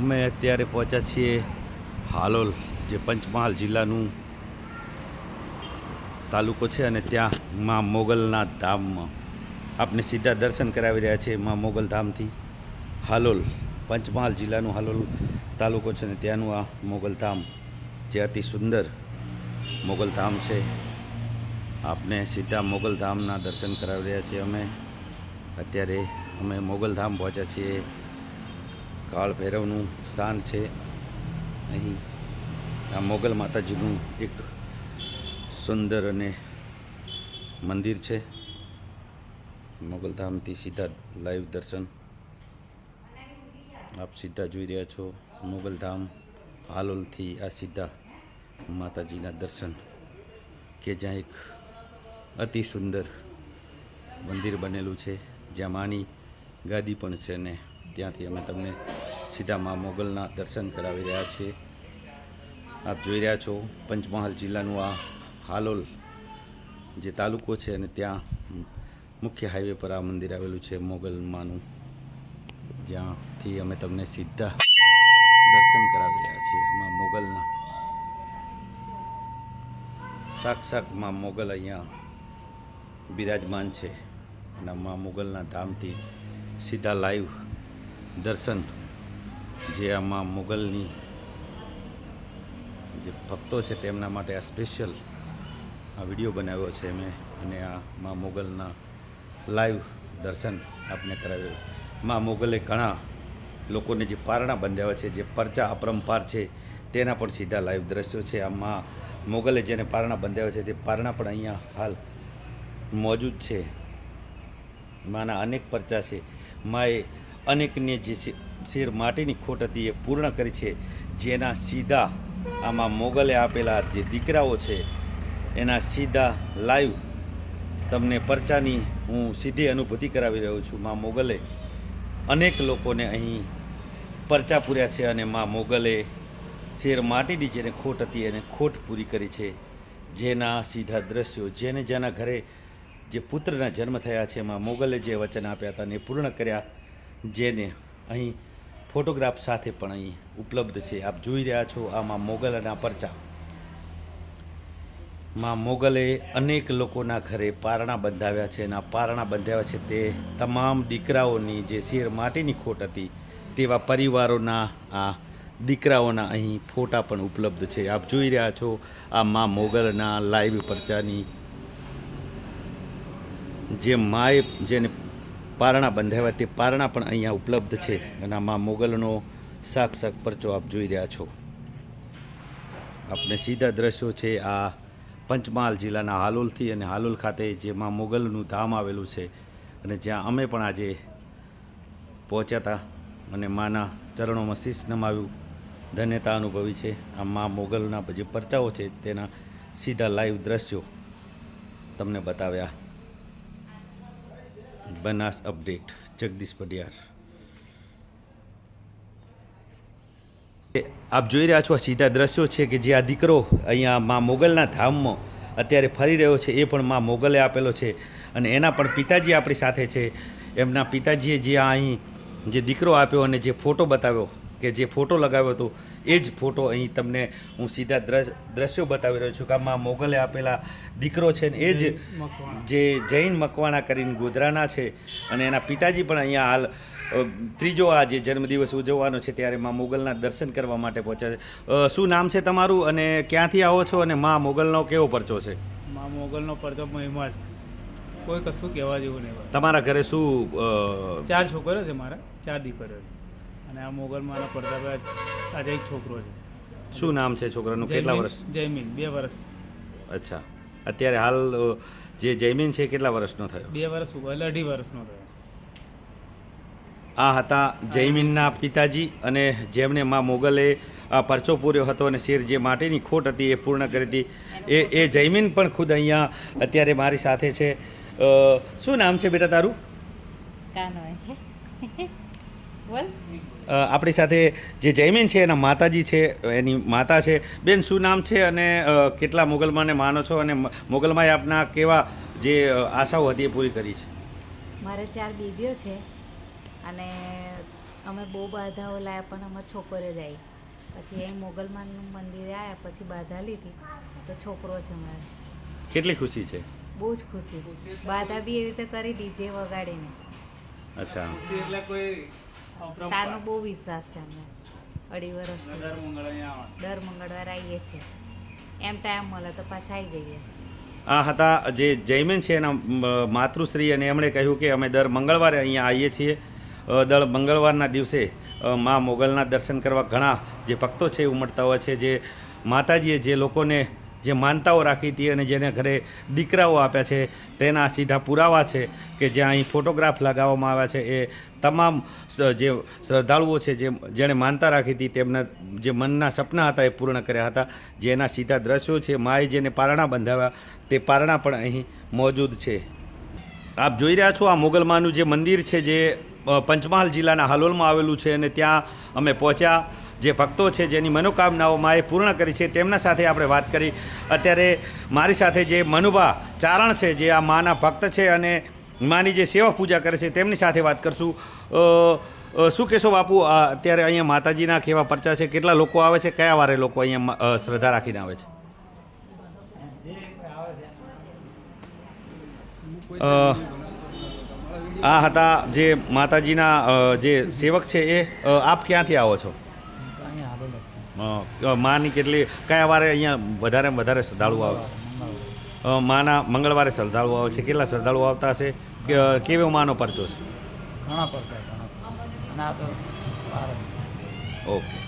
અમે અત્યારે પહોંચ્યા છીએ હાલોલ, જે પંચમહાલ જિલ્લાનું તાલુકો છે અને ત્યાં માં મોગલના ધામમાં. આપને સીધા દર્શન કરાવી રહ્યા છે માં મોગલ ધામથી. હાલોલ, પંચમહાલ જિલ્લાનું હાલોલ તાલુકો છે અને ત્યાંનું આ મોગલ ધામ, જે અતિ સુંદર મોગલ ધામ છે. આપને સીધા મોગલ ધામના દર્શન કરાવી રહ્યા છીએ અમે. અત્યારે અમે મોગલ ધામ પહોંચ્યા છીએ. કાળ ભૈરવનું સ્થાન છે. અહીં આ મોગલ માતાજીનું એક સુંદર અને મંદિર છે. મોગલધામથી સીધા લાઈવ દર્શન આપ સીધા જોઈ રહ્યા છો. મોગલધામ હાલોલથી આ સીધા માતાજીના દર્શન કે જ્યાં એક અતિ સુંદર મંદિર બનેલું છે. જ્યાં માની ગાદી પણ છે ને ત્યાંથી અમે તમને સીધા મા મોગલના દર્શન કરાવી રહ્યા છીએ. આપ જોઈ રહ્યા છો પંચમહાલ જિલ્લાનું આ હાલોલ જે તાલુકો છે અને ત્યાં મુખ્ય હાઈવે પર આ મંદિર આવેલું છે મોગલમાનું જ્યાંથી અમે તમને સીધા દર્શન કરાવી રહ્યા છીએ મા મોગલના. સાક્ષાત મા મોગલ અહીંયા બિરાજમાન છે. અને મા મોગલના ધામથી સીધા લાઈવ દર્શન જે આમાં મુગલની જે ભક્તો છે તેમના માટે આ સ્પેશિયલ આ વીડિયો બનાવ્યો છે મેં અને આ માં મોગલના લાઈવ દર્શન આપને કરાવ્યો માં મોગલે ઘણા લોકોને જે પારણા બંધાવ્યા છે, જે પરચા અપરંપાર છે, તેના પણ સીધા લાઈવ દ્રશ્યો છે. આ માં મોગલે જેને પારણા બંધાવ્યા છે, તે પારણા પણ અહીંયા હાલ મોજૂદ છે. માના અનેક પરચા છે. માએ અનેકને જે શેર માટેની ખોટ હતી એ પૂર્ણ કરી છે, જેના સીધા આમાં મોગલે આપેલા જે દીકરાઓ છે, એના સીધા લાઈવ તમને પરચાની હું સીધી અનુભૂતિ કરાવી રહ્યો છું. માં મોગલે અનેક લોકોને અહીં પરચા પૂર્યા છે અને માં મોગલે શેર માટીની જેને ખોટ હતી એને ખોટ પૂરી કરી છે, જેના સીધા દ્રશ્યો, જેને જેના ઘરે જે પુત્રના જન્મ થયા છે એમાં મોગલે જે વચન આપ્યા હતા એ પૂર્ણ કર્યા. જેને અહીં ફોટોગ્રાફ સાથે પણ અહીં ઉપલબ્ધ છે. આપ જોઈ રહ્યા છો આમાં મોગલના પરચા. માં મોગલે અનેક લોકોના ઘરે પારણા બંધાવ્યા છે અને આ પારણા બંધાવ્યા છે તે તમામ દીકરાઓની જે શેર માટેની ખોટ હતી તેવા પરિવારોના આ દીકરાઓના અહીં ફોટા પણ ઉપલબ્ધ છે. આપ જોઈ રહ્યા છો આ માં મોગલના લાઈવ પરચાની જે માએ, જેને પારણા બંધાવ્યા તે પારણા પણ અહીંયા ઉપલબ્ધ છે અને આમાં મોગલનો સાક્ષાત પરચો આપ જોઈ રહ્યા છો. આપણે સીધા દ્રશ્યો છે આ પંચમહાલ જિલ્લાના હાલોલથી અને હાલોલ ખાતે જેમાં મોગલનું ધામ આવેલું છે અને જ્યાં અમે પણ આજે પહોંચ્યા હતા અને માના ચરણોમાં શીશ નમાવ્યું. ધન્યતા અનુભવી છે. આ મા મોગલના જે પરચાઓ છે તેના સીધા લાઈવ દ્રશ્યો તમને બતાવ્યા. બનાસ અપડેટ, જગદીશ પડિયાર આપ જોઈ રહ્યા છો આ સીધા દ્રશ્યો છે કે જે આ દીકરો અહીંયા મા મોગલના ધામમાં અત્યારે ફરી રહ્યો છે, એ પણ મા મોગલે આપેલો છે. અને એના પણ પિતાજી આપણી સાથે છે. એમના પિતાજીએ જે અહીં જે દીકરો આપ્યો અને જે ફોટો બતાવ્યો કે જે ફોટો લગાવ્યો હતો એ જ ફોટો અહીં તમને હું સીધા દ્રશ દ્રશ્યો બતાવી રહ્યો છું કે આ મા મોગલે આપેલા દીકરો છે ને એ જ જે જૈન મકવાણા કરીને ગોધરાના છે અને એના પિતાજી પણ અહીંયા હાલ ત્રીજો આ જે જન્મદિવસ ઉજવવાનો છે ત્યારે માં મોગલના દર્શન કરવા માટે પહોંચ્યા છે. શું નામ છે તમારું અને ક્યાંથી આવો છો અને માં મોગલનો કેવો પરચો છે? માં મોગલનો પરચો મહિમા છે કોઈ કશું કહેવા જેવું નહીં તમારા ઘરે શું ચાર છોકરો છે મારા ચાર દીકરીઓ છે. અને આ મોગલમાંના પડતા ભાઈ આજે એક છોકરો છે. શું નામ છે છોકરાનું? કેટલા વર્ષ? જયમીન બે વર્ષ. અચ્છા. અત્યારે હાલ જે જયમીન છે કેટલા વર્ષનો થયો? બે વર્ષ એટલે અઢી વર્ષનો થયો. આ હતા જયમીનના પિતાજી અને જેમને મા મોગલે આ પરચો પૂર્યો હતો અને શેર જે માટેની ખોટ હતી એ પૂર્ણ કરી હતી. એ એ જયમીન પણ ખુદ અહીંયા અત્યારે મારી સાથે છે. શું નામ છે બેટા તારું? કાનોય. બોલ. આપણી સાથે જે જયમીન છે એના માતાજી છે એની માતા છે. બેન શું નામ છે અને કેટલા મોગલમાને માનો છો અને મોગલમાએ આપના કેવા જે આશાઓ હતી એ પૂરી કરી છે? મારે ચાર બેબીઓ છે અને અમે બહુ બાધાઓ લાયા પણ અમે છોકરો જ આવી પછી એ મોગલમાનનું મંદિરે આવ્યા પછી બાધા લીધી. તો છોકરો છે મારે કેટલી ખુશી છે? બહુ જ ખુશી. બાધા બી એવી રીતે કરી ડીજે વગાડીને. અચ્છા. એટલે કોઈ. તારનો બહુ વિશ્વાસ છે અમને. અઢી વર્ષ દર મંગળવારે દર મંગળવારે આવીએ છીએ. એમ ટાઈમ મળે તો પાછા આવી જઈએ. આ હતા જે જયમેન છે એના માતૃશ્રી અને એમણે કહ્યું કે અમે દર મંગળવારે અહીંયા આવીએ છીએ. દર મંગળવારના દિવસે મા મોગલના દર્શન કરવા ઘણા જે ભક્તો છે એ ઉમટતા હોય છે. જે માતાજીએ જે લોકોને જે માનતાઓ રાખી હતી અને જેને ઘરે દીકરાઓ આપ્યા છે, તેના સીધા પુરાવા છે કે જ્યાં અહીં ફોટોગ્રાફ લગાવવામાં આવ્યા છે, એ તમામ જે શ્રદ્ધાળુઓ છે, જે જેણે માનતા રાખી હતી, તેમના જે મનના સપના હતા એ પૂર્ણ કર્યા હતા. જેના સીધા દ્રશ્યો છે, માએ જેને પારણા બંધાવ્યા, તે પારણા પણ અહીં મોજૂદ છે. આપ જોઈ રહ્યા છો આ મોગલમાનું જે મંદિર છે, જે પંચમહાલ જિલ્લાના હાલોલમાં આવેલું છે અને ત્યાં અમે પહોંચ્યા. જે ભક્તો છે, જેની મનોકામનાઓ એ પૂર્ણ કરી છે, તેમના સાથે આપણે વાત કરી. અત્યારે મારી સાથે જે મનુભા ચારણ છે, જે આ માના ભક્ત છે અને માની જે સેવા પૂજા કરે છે, તેમની સાથે વાત કરશું. શું કહેશો બાપુ? અત્યારે અહીંયા માતાજીના કેવા પરચા છે? કેટલા લોકો આવે છે? કયા વારે લોકો અહીંયા શ્રદ્ધા રાખીને આવે છે? આ હતા જે માતાજીના જે સેવક છે એ. આપ ક્યાંથી આવો છો? માની કેટલી કયા વારે અહીંયા વધારે વધારે શ્રદ્ધાળુ આવે? માના મંગળવારે શ્રદ્ધાળુ આવે છે. કેટલા શ્રદ્ધાળુ આવતા હશે? કે કેવો માનો પરચો છે? ઘણા પડતા ઘણા. ઓકે.